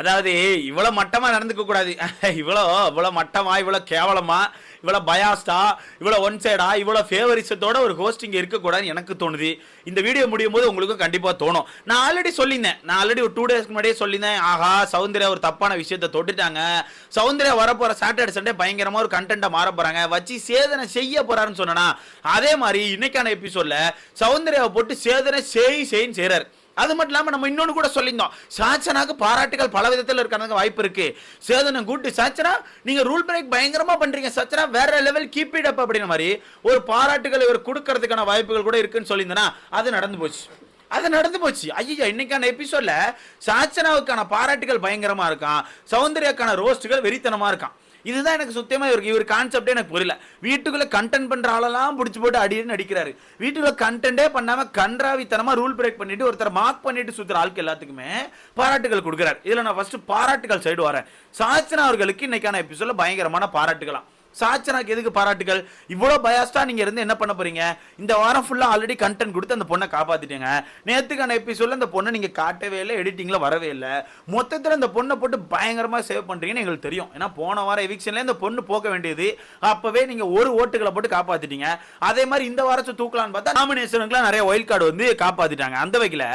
அதாவது இவ்வளோ மட்டமாக நடந்துக்க கூடாது. இவ்வளோ இவ்வளோ மட்டமா இவ்வளோ கேவலமா இவ்வளோ பயாஸ்டா இவ்வளோ ஒன் சைடா இவ்வளோ ஃபேவரிசத்தோட ஒரு ஹோஸ்டிங் இருக்கக்கூடாதுன்னு எனக்கு தோணுது. இந்த வீடியோ முடியும் போது உங்களுக்கும் கண்டிப்பாக தோணும். நான் ஆல்ரெடி சொல்லியிருந்தேன். நான் ஆல்ரெடி ஒரு டூ டேஸ்க்கு முன்னாடியே சொல்லியிருந்தேன். ஆஹா சௌந்தர்யா ஒரு தப்பான விஷயத்த தொட்டுட்டாங்க. சௌந்தர்யா வரப்போகிற சாட்டர்டே சண்டே பயங்கரமாக ஒரு கண்டென்ட்டை மாற போகிறாங்க வச்சு சேதனை செய்ய போகிறாருன்னு சொன்னனா அதே மாதிரி இன்னைக்கான எபிசோடில் சௌந்தர்யாவை போட்டு சேதனை செய் செய்ன்னு செய்கிறார் அது மட்டும் இல்லாமல் நம்ம இன்னொன்று கூட சொல்லியிருந்தோம். சாச்சனாக்கு பாராட்டுகள் பல விதத்தில் இருக்கிறதுக்கு வாய்ப்பு இருக்கு. சேதனம் கூட்டு சாச்சனா நீங்கள் ரூல் பிரேக் பயங்கரமாக பண்ணுறீங்க சச்சனா வேற லெவல் கீப் இட் அப் அப்படின்ற மாதிரி ஒரு பாராட்டுகள் இவர் கொடுக்கறதுக்கான வாய்ப்புகள் கூட இருக்குன்னு சொல்லியிருந்தனா அது நடந்து போச்சு. அது நடந்து போச்சு. ஐயோ இன்னைக்கான எபிசோட்ல சாச்சனாவுக்கான பாராட்டுகள் பயங்கரமா இருக்கான். சௌந்தர்யாக்கான ரோஸ்ட்டுகள் வெறித்தனமா இருக்கான். இதுதான் எனக்கு சுத்தமாக இவருக்கு இவர் கான்செப்டே எனக்கு புரியல. வீட்டுக்குள்ள கண்டென்ட் பண்ற ஆளெல்லாம் பிடிச்சி போட்டு அடின்னு நடிக்கிறாரு. வீட்டுக்குள்ள கண்டென்ட்டே பண்ணாம கன்றாவித்தனமா ரூல் பிரேக் பண்ணிட்டு ஒருத்தர் மார்க் பண்ணிட்டு சுத்துற ஆளுக்கு எல்லாத்துக்குமே பாராட்டுகள் கொடுக்குறாரு. இதுல நான் ஃபர்ஸ்ட் பாராட்டுகள் சைடு வரேன். சாச்சனா அவர்களுக்கு இன்னைக்கான எபிசோட பயங்கரமான பாராட்டுகளாம். சாச்சனாக்கு எதுக்கு பாராட்டுகள்? இவ்வளோ பயாஸ்டாக நீங்க இருந்து என்ன பண்ண போறீங்க? இந்த வாரம் ஃபுல்லாக ஆல்ரெடி கண்டென்ட் கொடுத்து அந்த பொண்ணை காப்பாற்றிட்டீங்க நேற்றுக்கான எபிசோடில் அந்த பொண்ணை நீங்கள் காட்டவே இல்லை எடிட்டிங்கில் வரவே இல்லை. மொத்தத்தில் அந்த பொண்ணை போட்டு பயங்கரமாக சேவ் பண்ணுறீங்கன்னு எங்களுக்கு தெரியும். ஏன்னா போன வாரம் எவிக்ஷன்ல இந்த பொண்ணு போக வேண்டியது. அப்போவே நீங்க ஒரு ஓட்டுகளை போட்டு காப்பாற்றிட்டீங்க அதே மாதிரி இந்த வாரத்தை தூக்கலாம்னு பார்த்தா நாமினேஷனுக்குலாம் நிறைய ஒயில் கார்டு வந்து காப்பாத்திட்டாங்க. அந்த வகையில்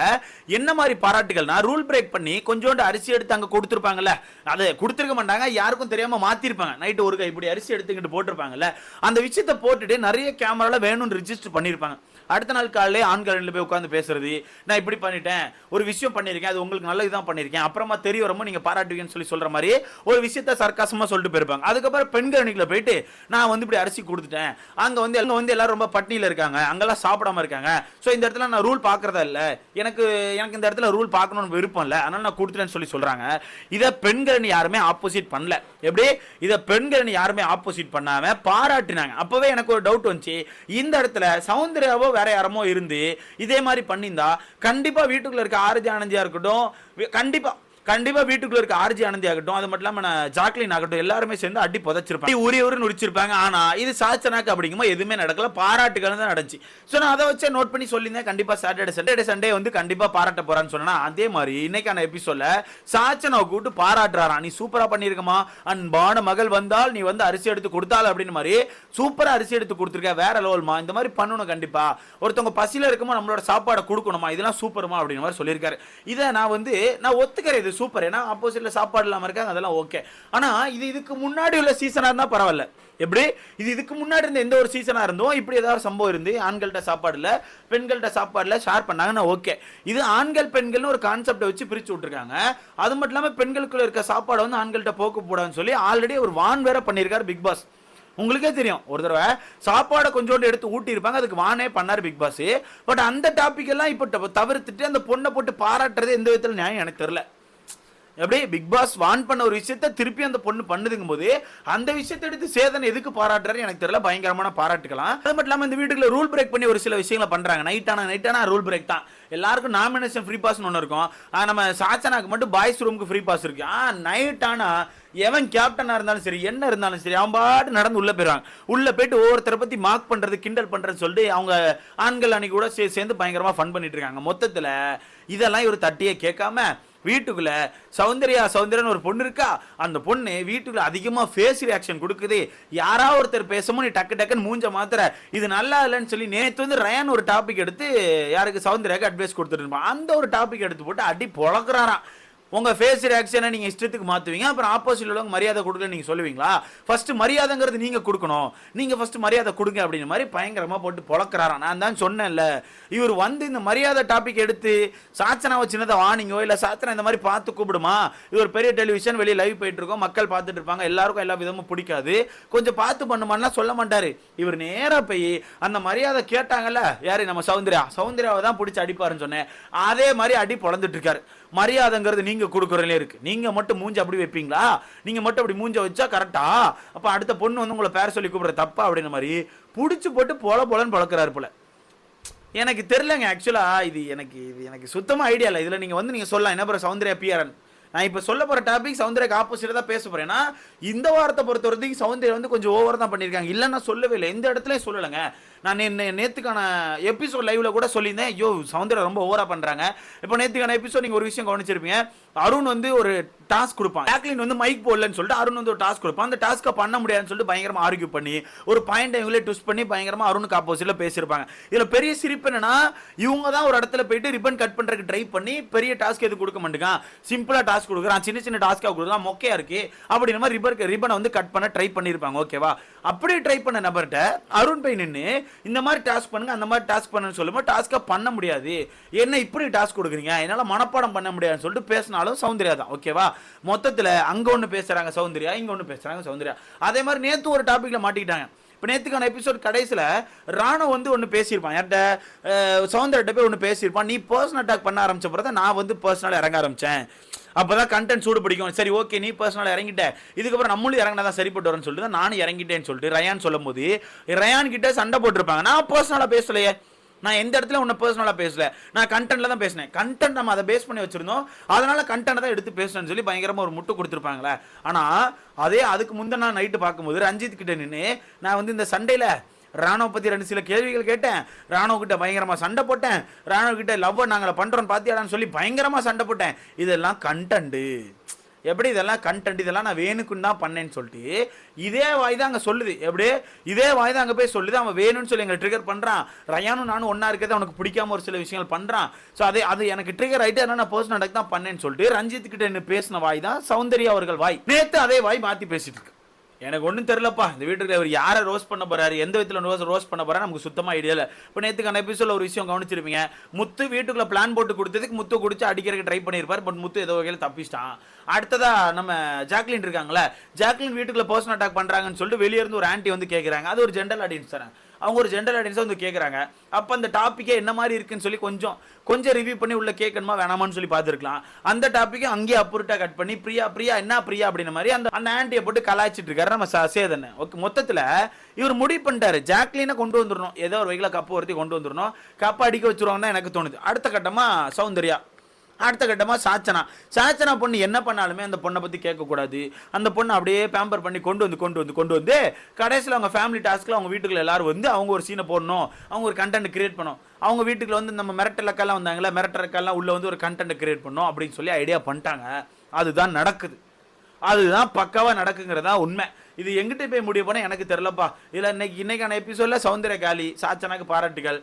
என்ன மாதிரி பாராட்டுகள்னா ரூல் பிரேக் பண்ணி கொஞ்சோண்டு அரிசி எடுத்து அங்க கொடுத்துருப்பாங்கல்ல அதை கொடுத்துருக்க மாட்டாங்க. யாருக்கும் தெரியாமல் மாற்றிருப்பாங்க நைட்டு ஒரு இப்படி அரிசி எடுத்து எடுத்துக்கிட்டு போட்டிருப்பாங்கல்ல அந்த விஷயத்தை போட்டுட்டு நிறைய கேமராவில் வேணும்னு ரிஜிஸ்டர் பண்ணியிருப்பாங்க. அடுத்த நாள் காலையிலே ஆண்கள் போய் உட்காந்து பேசுறது நான் இப்படி பண்ணிட்டேன் ஒரு விஷயம் பண்ணியிருக்கேன் அது உங்களுக்கு நல்லது தான் பண்ணியிருக்கேன் அப்புறமா தெரிய வரும்போது நீங்க பாராட்டுவீங்கன்னு சொல்லி சொல்ற மாதிரி ஒரு விஷயத்த சர்க்காசமா சொல்லிட்டு போயிருப்பாங்க. அதுக்கப்புறம் பெண்கள் அணிக்குள்ள போயிட்டு நான் வந்து இப்படி அரிசி கொடுத்துட்டேன் அங்க வந்து எல்லாம் வந்து எல்லாரும் ரொம்ப பட்னியில இருக்காங்க அங்கெல்லாம் சாப்பிடாம இருக்காங்க. ஸோ இந்த இடத்துல நான் ரூல் பார்க்குறதா இல்ல. எனக்கு எனக்கு இந்த இடத்துல ரூல் பார்க்கணும்னு விருப்பம் இல்லை. அதனால நான் கொடுத்துட்டேன்னு சொல்லி சொல்றாங்க. இதை பெண்கள் யாருமே ஆப்போசிட் பண்ணல. எப்படி? இதை பெண்கள் யாருமே ஆப்போசிட் பண்ணாம பாராட்டினாங்க. அப்போவே எனக்கு ஒரு டவுட் வந்துச்சு. இந்த இடத்துல சௌந்தர்யாவோ வேற யாரமோ இருந்து இதே மாதிரி பண்ணியிருந்தா கண்டிப்பா வீட்டுக்குள்ள இருக்க ஆரஞ்சு ஆனந்தியா இருக்கட்டும் கண்டிப்பாக கண்டிப்பா வீட்டுக்குள்ளே வீட்டுக்குள்ள இருக்க ஆர்ஜி ஆனந்தி ஆகட்டும் அது மட்டும் இல்லாம நான் ஜாக்லின் ஆகட்டும் எல்லாருமே சேர்ந்து அடி புதைச்சிருப்பாங்க. உரி உரி நுடிச்சிருப்பாங்க. ஆனா இது சாச்சனாக்கு அப்படிங்கும்போது எதுவுமே நடக்கல. பாராட்டுகள் தான் நடந்துச்சு. ஸோ நான் அதை வச்சே நோட் பண்ணி சொல்லியிருந்தேன். கண்டிப்பா சாட்டர்டே சண்டே சண்டே வந்து கண்டிப்பா பாராட்ட போறான்னு சொன்னா அதே மாதிரி இன்னைக்கான எபிசோட்ல சாச்சனை கூப்பிட்டு பாராட்டுறாராம். நீ சூப்பரா பண்ணியிருக்கமா அன்பான மகள் வந்தால் நீ வந்து அரிசி எடுத்து கொடுத்தாள் அப்படின்னு மாதிரி சூப்பரா அரிசி எடுத்து கொடுத்துருக்க. வேற லெவல்மா? இந்த மாதிரி பண்ணணும் கண்டிப்பா. ஒருத்தவங்க பசியில இருக்குமோ நம்மளோட சாப்பாடை கொடுக்கணுமா? இதெல்லாம் சூப்பருமா அப்படின்னு மாதிரி சொல்லியிருக்காரு. இதை நான் வந்து நான் ஒத்துக்கிறேன் இது சூப்பர் ஏன்னா ஆப்போசிட்ல சாப்பாடு இல்லாமல் இருக்காங்க அதெல்லாம் ஓகே ஆனால் இது இதுக்கு முன்னாடி உள்ள சீசனாக இருந்தால் பரவாயில்ல. எப்படி? இது இதுக்கு முன்னாடி இருந்த எந்த ஒரு சீசனாக இருந்தோம் இப்படி ஏதாவது சம்பவம் இருந்து ஆண்கள்கிட்ட சாப்பாடில் பெண்கள்கிட்ட சாப்பாடில் சாப்பாடுல ஷேர் பண்ணாங்கன்னா ஓகே இது ஆண்கள் பெண்கள்னு ஒரு கான்செப்டை வச்சு பிரித்து விட்டுருக்காங்க. அது மட்டும் இல்லாமல் பெண்களுக்குள்ள இருக்க சாப்பாடை வந்து ஆண்கள்கிட்ட போக்கு போடான்னு சொல்லி ஆல்ரெடி ஒரு வான் வேற பண்ணியிருக்காரு பிக் பாஸ் உங்களுக்கே தெரியும் ஒரு தடவை சாப்பாடை கொஞ்சோண்டு எடுத்து ஊட்டியிருப்பாங்க அதுக்கு வானே பண்ணார் பிக் பாஸ் பட் அந்த டாபிக் எல்லாம் இப்போ தவிர்த்துட்டு அந்த பொண்ணை போட்டு பாராட்டுறது எந்த விதத்தில் நியாயம்? எனக்கு தெரியல. எப்படி பிக் பாஸ் வான் பண்ண ஒரு விஷயத்த திருப்பி அந்த பொண்ணு பண்ணுதுங்கும் போது அந்த விஷயத்தை எடுத்து சேதன் எதுக்கு பாராட்டுறாரு எனக்கு தெரியல. பயங்கரமான பாராட்டுக்கலாம். அது மட்டும் இல்லாமல் இந்த வீட்டுக்குள்ள ரூல் பிரேக் பண்ணி ஒரு சில விஷயங்களை பண்றாங்க. நைட் ஆனா நைட் ஆனா ரூல் பிரேக் தான். எல்லாருக்கும் நாமினேஷன் ஃப்ரீ பாஸ் ஒன்று இருக்கும். நம்ம சாச்சனாக்கு மட்டும் பாய்ஸ் ரூமுக்கு ஃப்ரீ பாஸ் இருக்கு. ஆ நைட் ஆனா எவன் கேப்டனாக இருந்தாலும் சரி என்ன இருந்தாலும் சரி அவன் பாட்டு நடந்து உள்ளே போயிடுவாங்க. உள்ளே போயிட்டு ஒவ்வொருத்தரை பற்றி மார்க் பண்ணுறது கிண்டல் பண்ணுறதுன்னு சொல்லிட்டு அவங்க ஆண்கள் அன்னைக்கு கூட சே- சேர்ந்து பயங்கரமாக ஃபன் பண்ணிட்டு இருக்காங்க. மொத்தத்தில் இதெல்லாம் இவர் தட்டியே கேட்காம வீட்டுக்குள்ள சௌந்தர்யா சௌந்தர்யான்னு ஒரு பொண்ணு இருக்கா? அந்த பொண்ணு வீட்டுக்குள்ள அதிகமா ஃபேஸ் ரியாக்ஷன் கொடுக்குது. யாரா ஒருத்தர் பேசுமோ நீ டக்கு டக்குன்னு மூஞ்ச மாத்திர இது நல்லா இல்லைன்னு சொல்லி நேத்து வந்து ரயான் ஒரு டாபிக் எடுத்து யாருக்கு சௌந்தர்யாக்கு அட்வைஸ் கொடுத்துட்டு அந்த ஒரு டாபிக் எடுத்து போட்டு அடி பொழக்கிறாராம். உங்கள் ஃபேஸ் ரியாக்ஷனை நீங்கள் இஷ்டத்துக்கு மாற்றுவீங்க அப்புறம் ஆப்போசிட்ல உள்ளவங்க மரியாதை கொடுக்க நீங்கள் சொல்லுவீங்களா? ஃபஸ்ட்டு மரியாதைங்கிறது நீங்கள் கொடுக்கணும். நீங்கள் ஃபஸ்ட்டு மரியாதை கொடுங்க அப்படின்ற மாதிரி பயங்கரமாக போட்டு பொழக்கிறாராம். நான் தான் சொன்னேன்ல. இவர் வந்து இந்த மரியாதை டாபிக் எடுத்து சாத்தனாவை சின்னதை வாணிங்கோ இல்லை சாச்சனா இந்த மாதிரி பார்த்து கூப்பிடுமா? இது ஒரு பெரிய டெலிவிஷன் வெளியே லைவ் போயிட்டு இருக்கோம். மக்கள் பார்த்துட்டு இருப்பாங்க. எல்லாருக்கும் எல்லா விதமும் பிடிக்காது. கொஞ்சம் பார்த்து பண்ணுமான்னா சொல்ல மாட்டார். இவர் நேராக போய் அந்த மரியாதை கேட்டாங்கல்ல. யாரு? நம்ம சௌந்தர்யா. சௌந்தர்யாவை தான் பிடிச்சி அடிப்பாருன்னு சொன்னேன். அதே மாதிரி அடி பொழந்துட்டு இருக்காரு. மரியாதைங்கிறது நீங்க கொடுக்குறதுலே இருக்கு. நீங்க மட்டும் மூஞ்சி அப்படி வைப்பீங்களா? நீங்க மட்டும் அப்படி மூஞ்ச வச்சா கரெக்டா அப்ப அடுத்த பொண்ணு வந்து உங்களை பேர சொல்லி கூப்பிடுற தப்பா அப்படின்ற மாதிரி புடிச்சு போட்டு பொல பொலன்னு பழக்கிறாரு போல. எனக்கு தெரிலங்க ஆக்சுவலா இது எனக்கு இது எனக்கு சுத்தமா ஐடியா இல்லை. இதுல நீங்க வந்து நீங்க சொல்லலாம். என்ன பிற சௌந்தர்யா பிஆர்என் நான் இப்போ சொல்ல போகிற டாபிக் சௌந்தர்யாக்கு ஆப்போசிட் தான் பேச போகிறேன்னா இந்த வாரத்தை பொறுத்த வரைக்கும் சௌந்தர்யா வந்து கொஞ்சம் ஓவர் தான் பண்ணியிருக்காங்க. இல்லைன்னா சொல்லவே இல்லை. எந்த இடத்துலையும் சொல்லலைங்க. நான் என்ன நேற்றுக்கான எபிசோட் லைவ்ல கூட சொல்லியிருந்தேன். ஐயோ சவுந்தரம் ரொம்ப ஓவரா பண்றாங்க. இப்போ நேற்றுக்கான எபிசோட் நீங்க ஒரு விஷயம் கவனிச்சிருப்பீங்க. அருண் வந்து ஒரு டாஸ்க் கொடுப்பான். ஜாக்லின் வந்து மைக் போடலன்னு சொல்லிட்டு அருண் வந்து ஒரு டாஸ்க் கொடுப்பான். அந்த டாஸ்க்கை பண்ண முடியாதுன்னு சொல்லிட்டு பயங்கரமா ஆர்கியூ பண்ணி ஒரு பாயிண்ட் இவங்களே ட்விஸ்ட் பண்ணி பயங்கரமா அருணுக்கு ஆப்போசிட்ல பேசியிருப்பாங்க. இதுல பெரிய சிரிப்பு என்னன்னா இவங்க தான் ஒரு இடத்துல போயிட்டு ரிப்பன் கட் பண்றதுக்கு ட்ரை பண்ணி பெரிய டாஸ்க் எது கொடுக்க மாட்டேங்கான் சிம்பிளா டாஸ்க் கொடுக்குறான். சின்ன சின்ன டாஸ்க்காக கொடுக்குறான். மொக்கையா இருக்கு. அப்படின்ற மாதிரி ரிப்பன் ரிப்பனை வந்து கட் பண்ண ட்ரை பண்ணியிருப்பாங்க. ஓகேவா அப்படி ட்ரை பண்ண நபர்கிட்ட அருண் பை நின்று இந்த மாதிரி டாஸ்க் பண்ணுங்க அந்த மாதிரி டாஸ்க் பண்ணுன்னு சொல்லும்போது டாஸ்க்கை பண்ண முடியாது. என்ன இப்படி டாஸ்க் கொடுக்குறீங்க? என்னால் மனப்பாடம் பண்ண முடியாதுன்னு சொல்லிட்டு பேசினாலும் சௌந்தர்யா தான். ஓகேவா மொத்தத்தில் அங்கே ஒன்று பேசுகிறாங்க சௌந்தர்யா இங்கே ஒன்று பேசுகிறாங்க சௌந்தர்யா. அதே மாதிரி நேற்று ஒரு டாப்பிக்கில் மாட்டிக்கிட்டாங்க. இப்போ நேற்றுக்கான எபிசோட் கடைசியில் ராணு வந்து ஒன்று பேசியிருப்பான். யார்கிட்ட? சௌந்தர்கிட்ட போய் ஒன்று பேசியிருப்பான். நீ பர்சனல் அட்டாக் பண்ண ஆரம்பிச்ச பிறகு தான் நான் வந்து பர்சனலாக இறங்க ஆரம்பித்தேன் அப்பதான் கண்டென்ட் சூடு பிடிக்கும். சரி ஓகே நீ பர்சனலாக இறங்கிட்ட. இதுக்கப்புறம் நம்மளும் இறங்கினா தான் சரிப்பட்டு வரும்னு சொல்லிட்டு தான் நானும் இறங்கிட்டேன்னு சொல்லிட்டு ரயான் சொல்லும் போது ரயான் கிட்ட சண்டை போட்டிருப்பாங்க. நான் பர்சனலாக பேசலையே. நான் எந்த இடத்துல உன்னை பர்சனலாக பேசல? நான் கண்டென்ட்ல தான் பேசினேன். கண்டென்ட் நம்ம அதை பேஸ் பண்ணி வச்சிருந்தோம். அதனால கண்டென்ட் தான் எடுத்து பேசணும்னு சொல்லி பயங்கரமாக ஒரு முட்டு கொடுத்துருப்பாங்களே. ஆனால் அதே அதுக்கு முந்தின நான் நைட்டு பார்க்கும்போது ரஞ்சித் கிட்ட நின்று நான் வந்து இந்த சண்டையில் ராணுவ பத்தி ரெண்டு சில கேள்விகள் கேட்டேன். ராணுவ கிட்ட பயங்கரமா சண்டை போட்டேன். ராணுவ கிட்ட லவ் நாங்கள பண்றோம் பாத்தியாடான்னு சொல்லி பயங்கரமா சண்டை போட்டேன். இதெல்லாம் கண்டென்ட் எப்படி இதெல்லாம் கண்டென்ட் இதெல்லாம் நான் வேணுக்குன்னு தான் பண்ணேன்னு சொல்லிட்டு இதே வாய் தான் அங்கே சொல்லுது. எப்படி? இதே வாய் தான் அங்கே போய் சொல்லுது. அவன் வேணும்னு சொல்லி எங்களை ட்ரிகர் பண்ணுறான் ரயானும் நானும் ஒன்றா இருக்கிறது அவனுக்கு பிடிக்காம ஒரு சில விஷயங்கள் பண்ணுறான் ஸோ அதே அது எனக்கு ட்ரிகர் ஆகிட்டு அதனால் நான் பர்சனல் அட்டாக் தான் பண்ணேன்னு சொல்லிட்டு ரஞ்சித் கிட்ட என்ன பேசின வாய் தான் சௌந்தர்யா அவர்கள் வாய். நேற்று அதே வாய் மாற்றி பேசிட்டு இருக்கு. எனக்கு ஒன்றும் தெரிலப்பா இந்த வீட்டுக்கு அவர் யாரை ரோஸ் பண்ண போறாரு எந்த விதத்தில் ரோஸ் ரோஸ் பண்ண போறாரு நமக்கு சுத்தமாக ஐடியா இல்லை. இப்போ நேற்றுக்கான எபிசோட ஒரு விஷயம் கவனிச்சிருப்பீங்க. முத்து வீட்டுக்குள்ள பிளான் போட்டு கொடுத்ததுக்கு முத்து குடிச்சு அடிக்கிறதுக்கு ட்ரை பண்ணியிருப்பார் பட் முத்து ஏதோ வகையில் தப்பிச்சிட்டான். அடுத்ததா நம்ம ஜாக்லின் இருக்காங்களே ஜாக்லின் வீட்டுக்குள்ள பர்சனல் அட்டாக் பண்ணுறாங்கன்னு சொல்லிட்டு வெளியே இருந்து ஒரு ஆன்ட்டி வந்து கேட்குறாங்க அது ஒரு ஜென்ரல் ஆடியன்ஸ் தானே. அவங்க ஒரு ஜென்ரல் ஆடியன்ஸாக வந்து கேட்குறாங்க அப்போ அந்த டாப்பிக்கே என்ன மாதிரி இருக்குன்னு சொல்லி கொஞ்சம் கொஞ்சம் ரிவ்யூ பண்ணி உள்ள கேட்கணுமா வேணாமான்னு சொல்லி பார்த்துருக்கலாம். அந்த டாப்பிக்கை அங்கேயே அப்புறட்டா கட் பண்ணி பிரியா பிரியா என்ன பிரியா அப்படின்ன மாதிரி அந்த அந்த ஆண்டியை போட்டு கலாய்ச்சிட்டு இருக்காரு. நம்ம ச- ஓகே மொத்தத்தில் இவர் முடிவு பண்ணிட்டாரு. ஜாக்லினை கொண்டு வந்துடணும் ஏதோ ஒரு வகையில் கப்பு ஒருத்தி கொண்டு வந்துடணும் கப்பு அடிக்க வச்சிருவாங்கன்னு தான் எனக்கு தோணுது. அடுத்த கட்டமாக சௌந்தர்யா. அடுத்த கட்டமாக சாச்சனா. சாச்சனா பொண்ணு என்ன பண்ணாலுமே அந்த பொண்ணை பற்றி கேட்கக்கூடாது. அந்த பொண்ணை அப்படியே பேம்பர் பண்ணி கொண்டு வந்து கொண்டு வந்து கொண்டு வந்து கடைசியில் அவங்க ஃபேமிலி டாஸ்க்கில் அவங்க வீட்டுக்குள்ள எல்லாரும் வந்து அவங்க ஒரு சீனை போடணும். அவங்க ஒரு கண்டென்ட் கிரியேட் பண்ணணும். அவங்க வீட்டுக்குள்ள வந்து நம்ம மிரட்டலக்கெல்லாம் வந்தாங்களா மிரட்டலக்கெல்லாம் உள்ளே வந்து ஒரு கண்டென்ட் கிரியேட் பண்ணணும் அப்படின்னு சொல்லி ஐடியா பண்ணிட்டாங்க. அதுதான் நடக்குது. அதுதான் பக்காவா நடக்குங்கிறதா உண்மை. இது எங்கிட்ட போய் முடிவு பண்ண எனக்கு தெரிலப்பா இல்லை இன்னைக்கு இன்னைக்கான எபிசோட்ல சௌந்தர்ய காலி சாச்சனாக்கு பாராட்டுகள்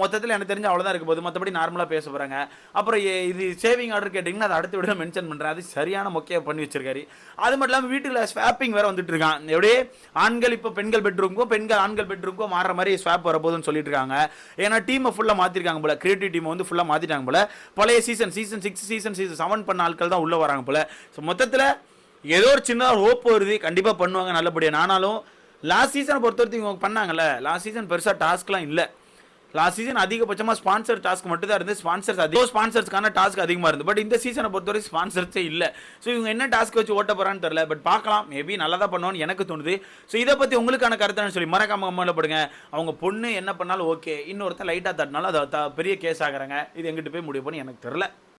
மொத்தத்தில் எனக்கு தெரிஞ்சு அவ்வளோதான் இருக்க போகுது. மற்றபடி நார்மலாக பேச போகிறாங்க அப்புறம் இது சேவிங் ஆர்டர் கேட்டிங்கன்னா அதை அடுத்த விட மென்ஷன் பண்ணுறேன் அது சரியான முக்கிய பண்ணி வச்சிருக்காரு. அது மட்டும் இல்லாமல் வீட்டில் ஸ்வாப்பிங் வேறு வந்துட்டு இருக்கான். எப்படியே ஆண்கள் இப்போ பெண்கள் பெட்ரூம்க்கும் பெண்கள் ஆண்கள் பெட்ரூம்க்கும் மாற மாதிரி ஸ்வாப் வரப்போகுதுன்னு சொல்லிட்டு இருக்காங்க. ஏன்னா டீமை ஃபுல்லாக மாற்றிருக்காங்க போல. கிரியேட்டிவ் டீமை வந்து ஃபுல்லாக மாற்றிட்டாங்க போல. பழைய season season six season season seven பண்ண ஆட்கள் தான் உள்ளே வராங்க போல. ஸோ மொத்தத்தில் ஏதோ ஒரு சின்ன ஹோப் வருது கண்டிப்பாக பண்ணுவாங்க நல்லபடியாக நானாலும் லாஸ்ட் சீசனை பொறுத்த வரைக்கும் இவங்க பண்ணாங்கல்ல லாஸ்ட் சீசன் பெருசாக டாஸ்க்லாம் இல்லை. லாஸ்ட் சீசன் அதிகபட்சமாக ஸ்பான்சர் டாஸ்க் மட்டும் தான் இருந்து ஸ்பான்சர்ஸ் அதிகம் ஸ்பான்சர்ஸ்க்கான டாஸ்க் அதிகமாக இருந்து பட் இந்த சீசனை பொறுத்தவரை ஸ்பான்சர்ஸே இல்லை. ஸோ இவங்க என்ன டாஸ்க் வச்சு ஓட்ட போகிறான்னு தெரில பட் பார்க்கலாம். மேபி நல்லா தான் பண்ணுவான்னு எனக்கு தோணுது. ஸோ இதை பற்றி உங்களுக்கான கருத்துன்னு சொல்லி மறக்காம கம்மல படுங்க. அவங்க பொண்ணு என்ன பண்ணாலும் ஓகே இன்னொருத்தன் லைட்டாக தட்டினாலும் அதை த- பெரிய கேஸ் ஆகுறாங்க. இது எங்கிட்ட போய் முடிவு பண்ணி எனக்கு தெரில